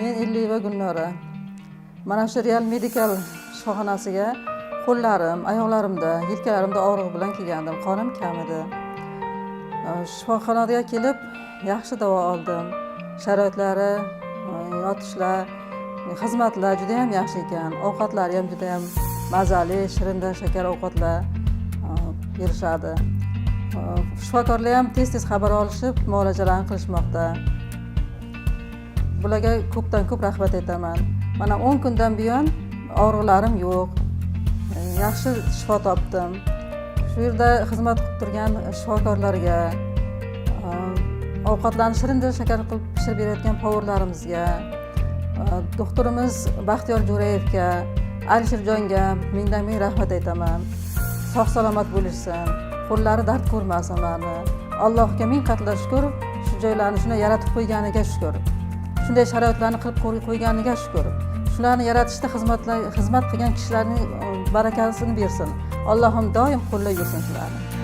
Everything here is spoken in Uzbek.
men Elliyeva Gulnora. Mana shu Real Medical shifoxonasiga qo'llarim, oyoqlarimda, yelkalarimda og'riq bilan kelgandim. Qonim kam edi. Shifoxonaga kelib yaxshi davo oldim. Sharoitlari, yotishlar, xizmatlar juda ham yaxshi ekan. Ovqatlari ham juda ham mazali, shirinda shakar ovqatlar berishadi. Shifokorlar ham tez-tez xabar olishib, muolajalarni qilishmoqda. Bularga ko'pdan ko'p rahmat aytaman. Mana o'n kundan buyon og'riqlarim yo'q. E, yaxshi shifo topdim. Shu yerda xizmat qilib turgan shifokorlarga e, ovqatlarni shirinda shakar qilib pishirib berayotgan povorlarimizga e, doktorimiz baxtiyor jo'rayevga alisherjonga mingdan ming rahmat aytaman. Sog' salomat bo'lishsin. Qo'llari dard ko'rmasin ularni allohga ming qatla shukur shu joylarni shunday yaratib qo'yganiga shukur shunday sharoitlarni qilib qo'yganiga shukur. Shularni yaratishda xizmatlar xizmat qilgan kishilarning e, barakasini bersin. Allohim doim qo'llab yursin shularni.